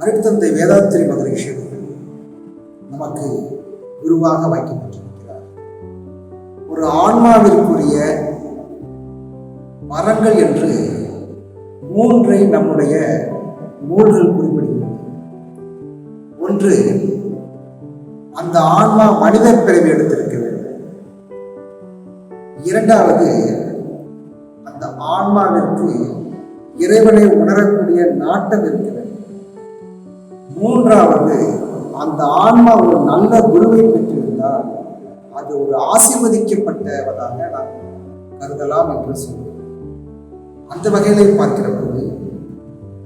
அருட்தந்தை வேதாத்திரி மகரிஷி நமக்கு குருவாக வைக்கப்பட்டிருக்கிறார். ஒரு ஆன்மாவிற்குரிய மரங்கள் என்று மூன்றை நம்முடைய நூல்கள் குறிப்பிடுகிறது ஒன்று அந்த ஆன்மா மனித பிறவி எடுத்திருக்க வேண்டும். இரண்டாவது அந்த ஆன்மாவிற்கு இறைவனை உணரக்கூடிய நாட்டம் இருக்க வேண்டும். மூன்றாவது அந்த ஆன்மா ஒரு நல்ல குருவை பெற்றிருந்தால் அது ஒரு ஆசிர்வதிக்கப்பட்டவதாக நாம் கருதலாம் என்று சொல்லுவோம். அந்த வகையிலே பார்க்கிற போது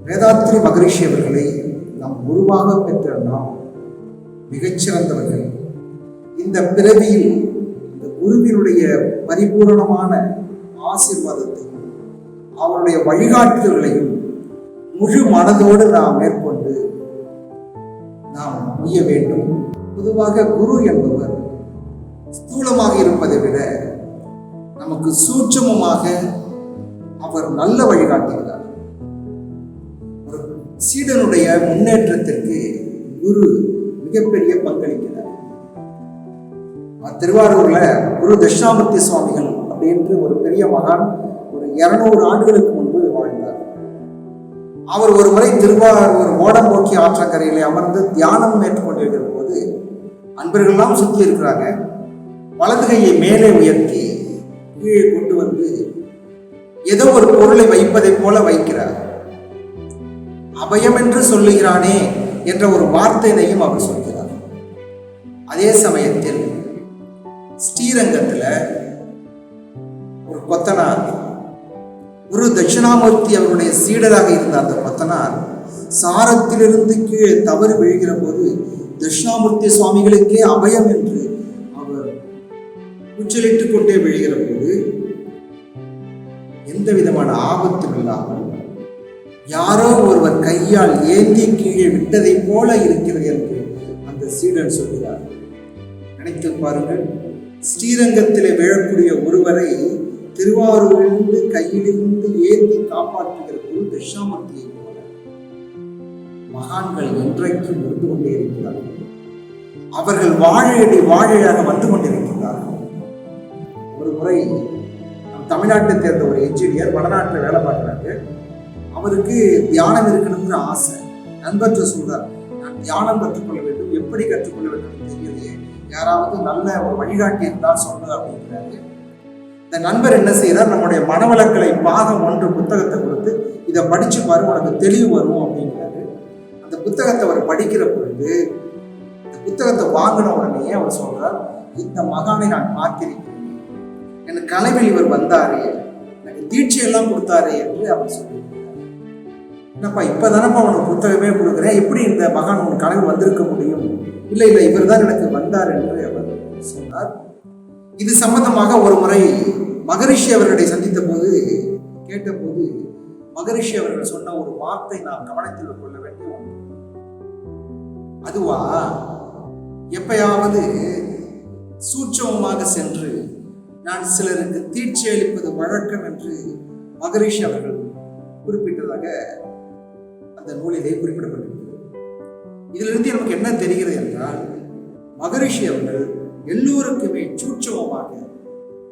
வேதாத்திரி மகரிஷி அவர்களை நாம் குருவாக பெற்ற நாம் மிகச்சிறந்தவர்கள். இந்த பிறவியில் இந்த குருவினுடைய பரிபூரணமான ஆசீர்வாதத்தையும் அவருடைய வழிகாட்டுதல்களையும் முழு மனதோடு நாம் மேற்கொண்டு நாம் உய்ய வேண்டும். பொதுவாக குரு என்பவர் ஸ்தூலமாக இருப்பதை விட நமக்கு சூட்சமமாக அவர் நல்ல வழிகாட்டுகிறார் ஒரு சீடனுடைய முன்னேற்றத்திற்கு குரு மிகப்பெரிய பங்களிக்கிறார். திருவாரூர்ல குரு தட்சிணாமூர்த்தி சுவாமிகள் அப்படின்ற ஒரு பெரிய மகான் ஒரு இருநூறு ஆண்டுகளுக்கு அவர் ஒரு முறை திருவாரூர் ஓடம்போக்கி ஆற்றங்கரையிலே அமர்ந்து தியானம் மேற்கொண்டிருக்கிற போது அன்பர்கள்லாம் சுற்றி இருக்கிறாங்க. வலது கையை மேலே உயர்த்தி கீழே கொண்டு வந்து ஏதோ ஒரு பொருளை வைப்பதைப் போல வைக்கிறார். அபயம் என்று சொல்லுகிறானே என்ற ஒரு வார்த்தையினையும் அவர் சொல்கிறார். அதே சமயத்தில் ஸ்ரீரங்கத்தில் ஒரு கொத்தனார் குரு தட்சிணாமூர்த்தி அவருடைய சீடராக இருந்த அந்த கொத்தனார் சாரத்திலிருந்து கீழே தவறு விழுகிற போது தட்சிணாமூர்த்தி சுவாமிகளுக்கே அபயம் என்று அவர் உச்சலிட்டுக் கொண்டே விழுகிற போது எந்த விதமான ஆபத்தும் இல்லாமல் யாரோ ஒருவர் கையால் ஏந்தி கீழே விட்டதைப் போல இருக்கிறது என்று அந்த சீடன் சொல்கிறார். நினைத்து பாருங்கள் ஸ்ரீரங்கத்திலே விழக்கூடிய ஒருவரை திருவாரூரிலிருந்து கையிலிருந்து ஏந்தி காப்பாற்றுகிற குரு தட்சாமூர்த்தியை போல மகான்கள் என்றைக்கும் இருந்து கொண்டே இருக்கிறார்கள். அவர்கள் வாழையடி வாழையாக வந்து கொண்டிருக்கிறார்கள். ஒரு முறை நம் தமிழ்நாட்டை சேர்ந்த ஒரு என்ஜினியர் வடநாட்டில் வேலை பார்க்குறாங்க அவருக்கு தியானம் இருக்கணுங்கிற ஆசை. நண்பற்ற சொல்றார் நான் தியானம் கற்றுக்கொள்ள வேண்டும். எப்படி கற்றுக்கொள்ள வேண்டும் தெரியலையே. யாராவது நல்ல ஒரு வழிகாட்டி இருந்தால் சொல்லுங்க அப்படிங்கிறாரு. இந்த நண்பர் என்ன செய்யறார் நம்முடைய மனவளர்களை பாகம் ஒன்று புத்தகத்தை கொடுத்து இதை படித்து பாரு உனக்கு தெளிவு வரும் அப்படிங்கிறாரு. அந்த புத்தகத்தை அவர் படிக்கிற பொழுது இந்த புத்தகத்தை வாங்கின உடனே அவர் சொல்றார் இந்த மகானை நான் பார்த்திருக்கிறேன். எனக்கு கனவில் இவர் வந்தாரே. எனக்கு தீட்சையெல்லாம் கொடுத்தாரே என்று அவர் சொல்லியிருக்கிறார். என்னப்பா இப்பதானப்பா உனக்கு புத்தகமே கொடுக்குறேன்? எப்படி இந்த மகான் உன் கனவு வந்திருக்க முடியும்? இல்லை இல்லை இவர் தான் எனக்கு வந்தார் என்று அவர் இது சம்பந்தமாக ஒரு முறை மகரிஷி அவர்களை சந்தித்த போது கேட்டபோது மகரிஷி அவர்கள் சொன்ன ஒரு வார்த்தை நாம் கவனத்தில் கொள்ள வேண்டிய அதுவா? எப்பயாவது சூட்சமமாக சென்று நான் சிலருக்கு தீட்சி அளிப்பது வழக்கம் என்று மகரிஷி அவர்கள் குறிப்பிட்டதாக அந்த நூலிலே குறிப்பிடப்பட்டிருக்கிறது. இதிலிருந்து நமக்கு என்ன தெரிகிறது என்றால் மகரிஷி அவர்கள் எல்லோருக்குமே சூட்சமமாக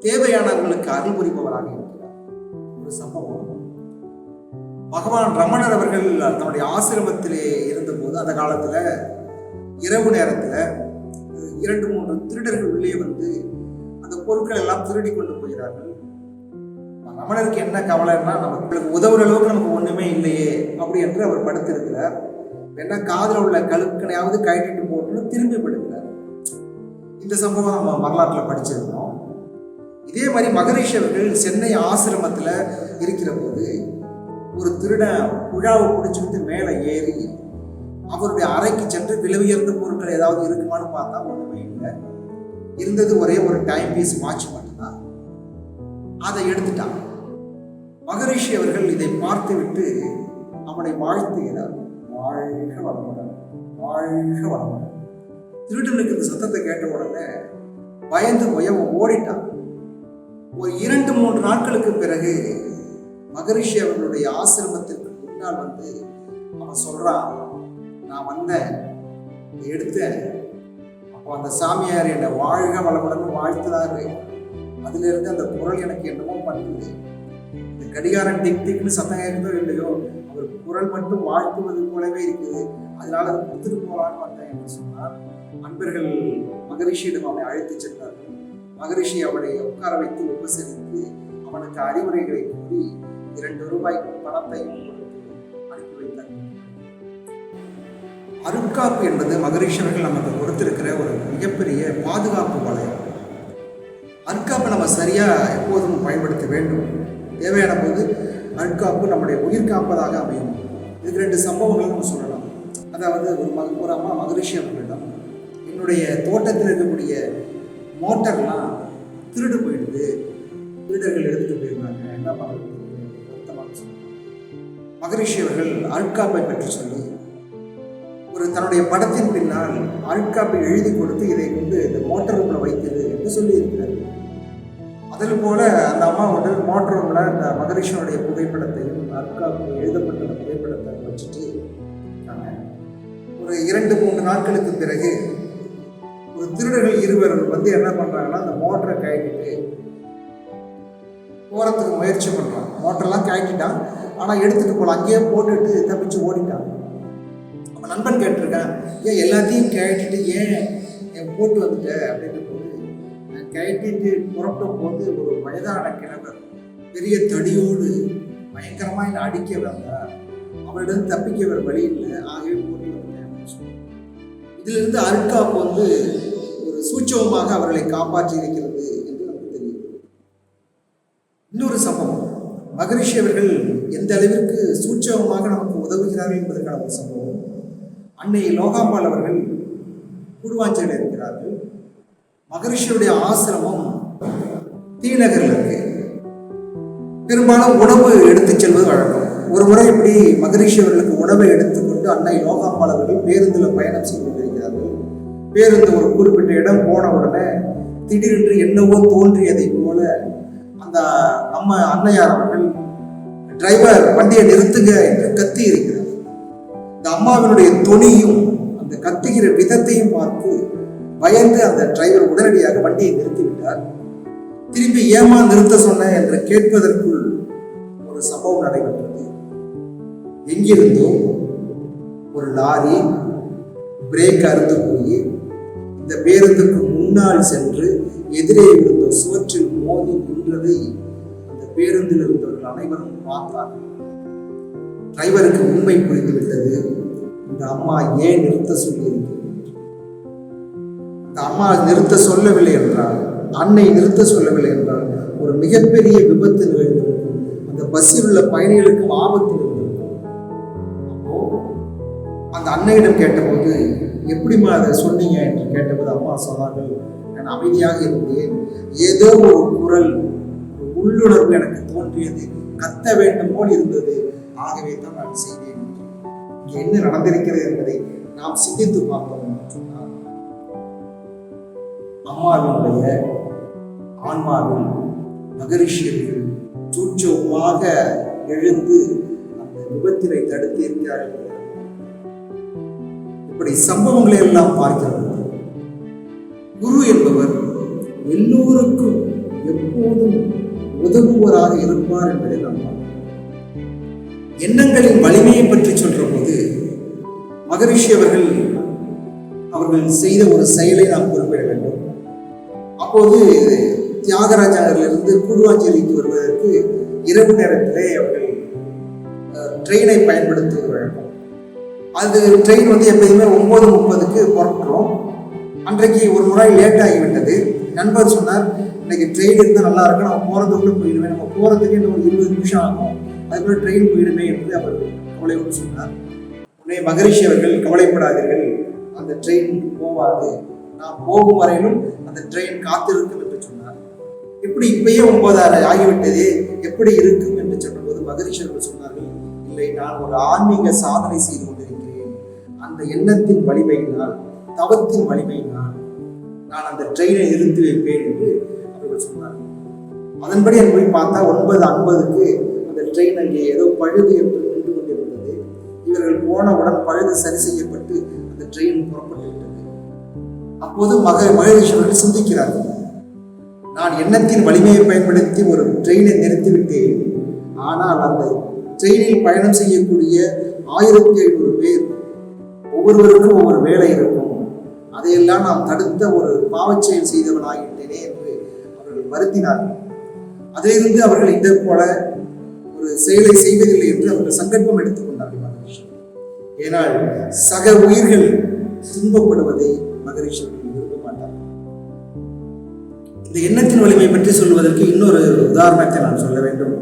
தேவையானவர்களுக்கு அறிவுரிப்பவராக இருக்கிறார். ஒரு சம்பவம். பகவான் ரமணர் அவர்கள் தன்னுடைய ஆசிரமத்திலே இருந்தபோது அந்த காலத்துல இரவு நேரத்துல இரண்டு மூன்று திருடர்கள் உள்ளே வந்து அந்த பொருட்கள் எல்லாம் திருடி கொண்டு போகிறார்கள். ரமணருக்கு என்ன கவலைன்னா நமக்கு உதவுற அளவுக்கு நமக்கு ஒண்ணுமே இல்லையே அப்படி என்று அவர் படுத்திருக்கிறார். என்ன காதில் உள்ள கழுக்கனையாவது கழட்டிட்டு போட்டுன்னு திரும்பி படுக்கிறார் இந்த சம்பவம் நம்ம வரலாற்றில் படிச்சிருக்கோம் இதே மாதிரி மகரிஷி அவர்கள் சென்னை ஆசிரமத்தில் இருக்கிற போது ஒரு திருடன் குழாவை பிடிச்சிக்கிட்டு மேலே ஏறி அவருடைய அறைக்கு சென்று விலை உயர்ந்த பொருட்கள் ஏதாவது இருக்குமான்னு பார்த்தா ஒன்றுமே இல்லை. இருந்தது ஒரே ஒரு டைம் பீஸ் வாட்ச் மட்டும்தான். அதை எடுத்துட்டான் மகரிஷி அவர்கள் இதை பார்த்துவிட்டு அவனை வாழ்த்துகிறார். வாழ்க வளமுடன். வாழ்க வளமுடன். திருடனுக்கு இந்த சத்தத்தை கேட்ட உடனே பயந்து போய் ஓடிட்டான். ஒரு இரண்டு மூன்று நாட்களுக்கு பிறகு மகரிஷி அவர்களுடைய ஆசிரமத்திற்கு முன்னால் வந்து அவன் சொல்றான் நான் வந்தேன் எடுத்தேன். அப்போ அந்த சாமியார் என்னை வாழ்க வளமுடன் வாழ்த்துறாரு. அதுலேருந்து அந்த குரல் எனக்கு என்னமோ பண்ணுது இந்த கடிகாரம் டிக் டிக்னு சத்தம் கேட்குதோ இல்லையோ அவர் குரல் மட்டும் வாழ்த்துவது போலவே இருக்குது. அதனால அதை கொடுத்துட்டு போகலான்னு வந்தேன் என்று சொன்னார். நண்பர்கள் மகரிஷியிடம் அவனை அழைத்துச் சென்றார்கள். மகரிஷி அவனை உட்கார வைத்து உபசரித்து அவனுக்கு அறிவுரைகளை கூறி இரண்டு ரூபாய் பணத்தையும் அனுப்பி வைத்தார். அருட்காப்பு என்பது மகரிஷர்கள் நமக்கு கொடுத்திருக்கிற ஒரு மிகப்பெரிய பாதுகாப்பு வளையம். அருட்காப்பை நம்ம சரியா எப்போதும் பயன்படுத்த வேண்டும். தேவையான போது அருட்காப்பு நம்முடைய உயிர் காப்பதாக அமையும். இதுக்கு ரெண்டு சம்பவங்கள் நம்ம சொல்லலாம். அதாவது ஒரு மக ஒரு அம்மா மகரிஷி அவர்கள் என்னுடைய தோட்டத்தில் இருக்கக்கூடிய மோட்டர்லாம் திருடு போயிடுது. திருடர்கள் எடுத்துகிட்டு போயிருந்தாங்க. என்ன பண்ணுறது வருத்தமாக மகரிஷி அவர்கள் அருட்காப்பை பற்றி சொல்லி ஒரு தன்னுடைய படத்தின் பின்னால் அருட்காப்பை எழுதி கொடுத்து இதை கொண்டு இந்த மோட்டர் ரூமில் வைத்தது என்று சொல்லியிருக்கிறார். அதில் போல அந்த அம்மா வந்து மோட்டர் ரூமில் அந்த மகரிஷனுடைய புகைப்படத்தையும் அருட்காப்பு எழுதப்பட்ட புகைப்படத்தை வச்சுட்டு இருக்காங்க ஒரு இரண்டு மூன்று நாட்களுக்கு பிறகு ஒரு திருடர்கள் இருவர் வந்து என்ன பண்ணுறாங்கன்னா அந்த மோட்டரை கழட்டிட்டு போகிறதுக்கு முயற்சி பண்ணுறான் மோட்டர்லாம் கழட்டிட்டான். ஆனால் எடுத்துகிட்டு போகலாம் அங்கேயே போட்டுட்டு தப்பிச்சு ஓடிட்டான். அப்போ நண்பன் கேட்டிருக்கேன் ஏன் எல்லாத்தையும் கழட்டிட்டு ஏன் என் போட்டு வந்துட்ட? அப்படின்னு போது கழட்டிட்டு புறப்பட்ட போது ஒரு வயதான கிழவர் பெரிய தடியோடு பயங்கரமாக என்னை அடிக்க வந்தார். அவரிடம் தப்பிக்க வேறு வழி இல்லை. ஆகவே போட்டு வந்தேன் இதுலேருந்து அருட்காப்பு வந்து சூட்சவமாக அவர்களை காப்பாற்றி இருக்கிறது என்று நமக்கு தெரியும். இன்னொரு சம்பவம். மகரிஷி அவர்கள் எந்த அளவிற்கு சூட்சவமாக நமக்கு உதவுகிறார்கள் என்பதற்கான ஒரு சம்பவம். அன்னை லோகாம்பாள் அவர்கள் கூடுவாஞ்சலில் இருக்கிறார்கள். மகரிஷியுடைய ஆசிரமம் தீநகரில் இருக்கு. பெரும்பாலும் உணவு எடுத்துச் செல்வது வழக்கம். ஒரு முறை இப்படி மகரிஷி அவர்களுக்கு உணவை எடுத்துக்கொண்டு அன்னை லோகாம்பாள் அவர்கள் பேருந்தில் பயணம் செய்து பேருந்து ஒரு குறிப்பிட்ட இடம் போன உடனே திடீரென்று என்னவோ தோன்றியதை போல அந்த அம்மா அன்னையார் அவர்கள் டிரைவர் வண்டியை நிறுத்துங்க என்று கத்தி இருக்கிறார். இந்த அம்மாவினுடைய துணியும் அந்த கத்துகிற விதத்தையும் பார்த்து பயந்து அந்த டிரைவர் உடனடியாக வண்டியை நிறுத்திவிட்டார். திரும்பி ஏமா நிறுத்த சொன்ன என்று கேட்பதற்குள் ஒரு சம்பவம் நடைபெற்றது. எங்கிருந்தோ ஒரு லாரி பிரேக் அறுந்து போய் இந்த பேருந்துக்கு முன்னால் சென்று எதிரே இருந்த சுவற்றில் மோதி நின்றதை அந்த பேருந்தில் இருந்தவர்கள் அனைவரும் பார்த்தார்கள். டிரைவருக்கு உண்மை புரிந்து விட்டது இந்த அம்மா ஏன் நிறுத்த சொல்லியிருக்கிறது? இந்த அம்மா நிறுத்த சொல்லவில்லை என்றால் அன்னை நிறுத்த சொல்லவில்லை என்றால் ஒரு மிகப்பெரிய விபத்து நிகழ்ந்திருக்கும். அந்த பஸ்ஸில் உள்ள பயணிகளுக்கும் ஆபத்து இருந்திருக்கும் அப்போ அந்த அன்னையிடம் கேட்டபோது எப்படிம்மா அதை சொன்னீங்க என்று கேட்டபோது அம்மா சொன்னார்கள் நான் அமைதியாக இருந்தேன். ஏதோ ஒரு குரல் ஒரு உள்ளுணர்வு எனக்கு தோன்றியது. கத்த வேண்டும் போல் இருந்தது. ஆகவே தான் நான் செய்தேன். இங்கே என்ன நடந்திருக்கிறது என்பதை நாம் சிந்தித்து பார்த்தோம் என்று சொன்னால் அம்மாவினுடைய ஆன்மாவில் மகரிஷியர்கள் சூட்சமாக எழுந்து அந்த விபத்தினை தடுத்து இருக்கிறார்கள் இப்படி சம்பவங்களை எல்லாம் பார்க்கிறோம் குரு என்பவர் எல்லோருக்கும் எப்போதும் உதவுவராக இருப்பார் என்பதை நாம் எண்ணங்களின் வலிமையை பற்றி சொல்ற போது மகரிஷி அவர்கள் அவர்கள் செய்த ஒரு செயலை நாம் குறிப்பிட வேண்டும். அப்போது தியாகராஜாவிலிருந்து குருவாஞ்சலிக்கு வருவதற்கு இரவு நேரத்திலே அவர்கள் அஹ், ட்ரெயினை பயன்படுத்துவது வழக்கம் அது ட்ரெயின் வந்து எப்பயுமே ஒம்பது முப்பதுக்கு புறப்பட்டுரும். அன்றைக்கு ஒரு முறை லேட் ஆகிவிட்டது. நண்பர் சொன்னார் இன்னைக்கு ட்ரெயின் இருந்தால் நல்லா இருக்கும் நம்ம போகிறதுக்குள்ளே போயிடுவேன் நம்ம போகிறதுக்கு இன்னும் ஒரு இருபது நிமிஷம் ஆகும். அதுக்குள்ளே ட்ரெயின் போயிடுமே என்று அவர் கவலையோடு சொன்னார். உடனே மகரிஷி அவர்கள் கவலைப்படாதீர்கள். அந்த ட்ரெயின் போவாது. நான் போகும் வரையிலும் அந்த ட்ரெயின் காத்திருக்கும் என்று சொன்னார். எப்படி இப்பயே ஒன்பதாறு ஆகிவிட்டதே. எப்படி இருக்கும்? என்று சொன்னபோது மகரிஷி அவர்கள் சொன்னார்கள் இல்லை நான் ஒரு ஆன்மீக சாதனை செய்து அந்த எண்ணத்தின் வலிமையினால் தவத்தின் வலிமையினால் நான் அந்த ட்ரெயினை நிறுத்தி வைப்பேன் என்று அவர்கள் சொன்னார் அதன்படி அது போய் பார்த்தா ஒன்பது ஐம்பதுக்கு அந்த ட்ரெயின் அங்கே ஏதோ பழுது என்று நின்று கொண்டிருந்தது. இவர்கள் போனவுடன் பழுது சரி செய்யப்பட்டு அந்த புறப்பட்டு விட்டது அப்போது மக மகரிஷி அவர்கள் சிந்திக்கிறார்கள் நான் எண்ணத்தின் வலிமையை பயன்படுத்தி ஒரு ட்ரெயினை நிறுத்திவிட்டேன். ஆனால் அந்த ட்ரெயினில் பயணம் செய்யக்கூடிய ஆயிரத்தி ஐநூறு பேர் ஒவ்வொருவருக்கும் ஒவ்வொரு வேலை இருக்கும். அதையெல்லாம் நாம் தடுத்த ஒரு பாவச் செயல் செய்தவனாகின்றேனே என்று அவர்கள் வருத்தினார்கள். அதிலிருந்து அவர்கள் இதை போல ஒரு செயலை செய்வதில்லை என்று அவர்கள் சங்கல்பம் எடுத்துக்கொண்டார்கள் மகரிஷி. ஏனால் சக உயிர்கள் துன்பப்படுவதை மகரிஷி விரும்ப மாட்டார்கள். இந்த எண்ணத்தின் வலிமை பற்றி சொல்வதற்கு இன்னொரு உதாரணத்தை நான் சொல்ல வேண்டும்.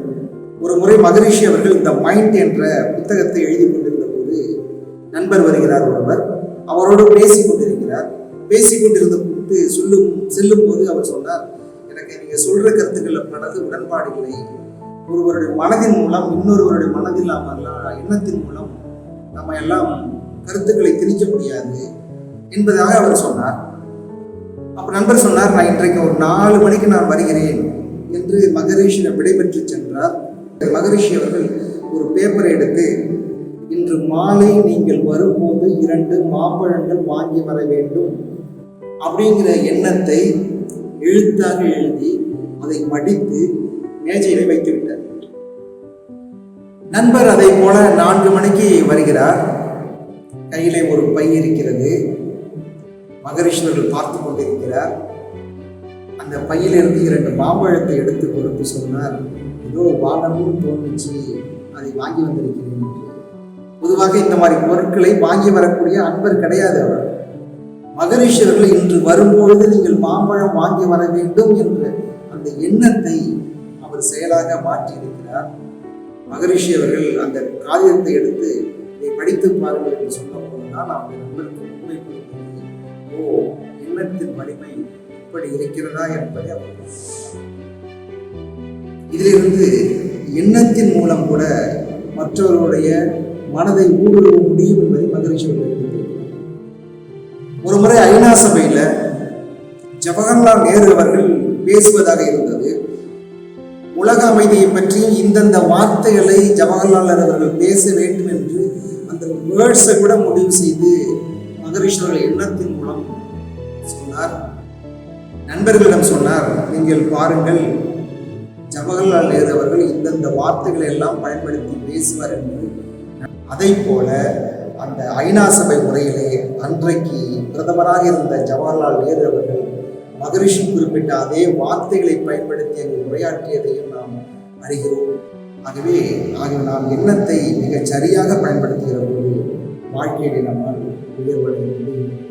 ஒரு முறை மகரிஷி அவர்கள் இந்த மைண்ட் என்ற புத்தகத்தை எழுதி கொண்டிருந்த நண்பர் வருகிறார் ஒருவர். அவரோடு பேசி கொண்டிருக்கிறார் பேசி கொண்டிருந்த போது சொல்லும் செல்லும் போது அவர் சொன்னார் எனக்கு நீங்க சொல்ற கருத்துக்களை மனது உடன்பாடு இல்லை ஒருவருடைய மனதின் மூலம் இன்னொருவருடைய மனதில் நாம எண்ணத்தின் மூலம் நம்ம எல்லாம் கருத்துக்களை திணிக்க முடியாது என்பதாக அவர் சொன்னார். அப்ப நண்பர் சொன்னார் நான் இன்றைக்கு ஒரு நாலு மணிக்கு நான் வருகிறேன் என்று மகரிஷியிடம் விடைபெற்று சென்றார். மகரிஷி அவர்கள் ஒரு பேப்பரை எடுத்து இன்று மாலை நீங்கள் வரும்போது இரண்டு மாம்பழங்கள் வாங்கி வர வேண்டும் அப்படிங்கிற எண்ணத்தை எழுத்தாக எழுதி அதை மடித்து மேஜையில வைத்து விட்டார். நண்பர் அதை போல நான்கு மணிக்கு வருகிறார். கையிலே ஒரு பை இருக்கிறது. மகரிஷிவர்கள் பார்த்து கொண்டிருக்கிறார். அந்த பையிலிருந்து இரண்டு மாம்பழத்தை எடுத்து கொடுத்து சொன்னார். ஏதோ வாங்கணும்னு தோணுச்சு அதை வாங்கி வந்திருக்கிறேன் பொதுவாக இந்த மாதிரி பொருட்களை வாங்கி வரக்கூடிய அன்பர் கிடையாது அவர். மகரிஷர்கள் இன்று வரும்பொழுது நீங்கள் மாம்பழம் வாங்கி வர வேண்டும் என்ற அந்த எண்ணத்தை அவர் செயலாக மாற்றியிருக்கிறார். மகரிஷி அவர்கள் அந்த காகிதத்தை எடுத்து இதை படித்து பாருங்கள் என்று சொன்ன போதுதான் அவருடைய நண்பருக்கு உண்மை ஓ எண்ணத்தின் வலிமை இப்படி இருக்கிறதா என்பதை அவர் இதிலிருந்து எண்ணத்தின் மூலம் கூட மற்றவர்களுடைய மனதை ஊடுருவ முடியும் என்பதை மகரிஷி ஒரு முறை ஐநா சபையில ஜவஹர்லால் நேரு அவர்கள் பேசுவதாக இருந்தது. உலக அமைதியை பற்றி இந்தந்த வார்த்தைகளை ஜவஹர்லால் நேரு அவர்கள் பேச வேண்டும் என்று அந்த வேர்ட்ஸை கூட முடிவு செய்து மகரிஷி அவர்கள் எண்ணத்தின் மூலம் சொன்னார். நண்பர்களிடம் சொன்னார் நீங்கள் பாருங்கள் ஜவஹர்லால் நேரு அவர்கள் இந்தந்த வார்த்தைகளை எல்லாம் பயன்படுத்தி பேசுவார் என்று. அதை போல அந்த ஐநா சபை உரையிலே அன்றைக்கு பிரதமராக இருந்த ஜவஹர்லால் நேரு அவர்கள் மகரிஷி குறிப்பிட்ட அதே வார்த்தைகளை பயன்படுத்தி அங்கு உரையாற்றியதையும் நாம் அறிகிறோம். ஆகவே ஆகிய நாம் எண்ணத்தை மிகச் சரியாக பயன்படுத்துகிற போது வாழ்க்கையை நம்மால் உயர்வடைய முடியும்